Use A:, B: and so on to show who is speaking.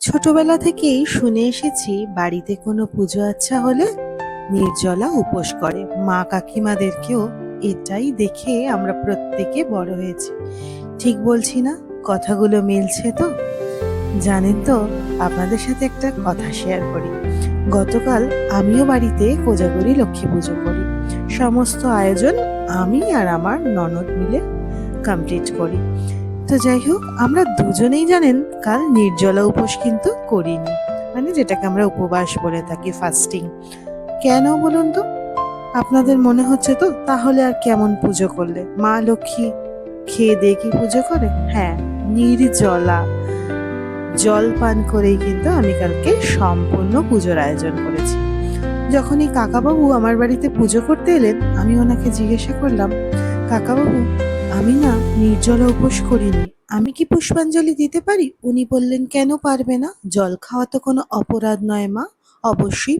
A: ছোটবেলা থেকেই শুনে এসেছি, বাড়িতে কোনো পুজো আচ্ছা হলে নির্জলা উপোস করে। মা কাকিমাদেরকেও এটাই দেখে আমরা প্রত্যেকে বড় হয়েছি। ঠিক বলছি না? কথাগুলো মিলছে তো? জানেন তো, আপনাদের সাথে একটা কথা শেয়ার করি। গতকাল আমিও বাড়িতে কোজাগরি লক্ষ্মী পুজো করি। সমস্ত আয়োজন আমি আর আমার ননদ মিলে কমপ্লিট করি। তো যাই হোক, আমরা দুজনেই জানেন কাল নির্জলা উপোস কিন্তু করিনি। মানে যেটাকে আমরা উপবাস বলে থাকি ফাস্টিং কেন বলুন তো? আপনাদের মনে হচ্ছে তো? তাহলে আর কেমন পুজো করলে? মা লক্ষ্মী খেয়ে দিয়ে কি পুজো করে? হ্যাঁ নির্জলা। জল পান করেই কিন্তু আমি কালকে সম্পূর্ণ পুজোর আয়োজন করেছি। যখনই কাকাবাবু আমার বাড়িতে পুজো করতে এলেন, আমি ওনাকে জিজ্ঞাসা করলাম, কাকাবাবু আমি না নির্জলা উপোস করিনি। আমি কি পুষ্পাঞ্জলি দিতে পারি? উনি বললেন, কেন পারবে না? জল খাওয়া তো কোনো অপরাধ নয় মা, অবশ্যই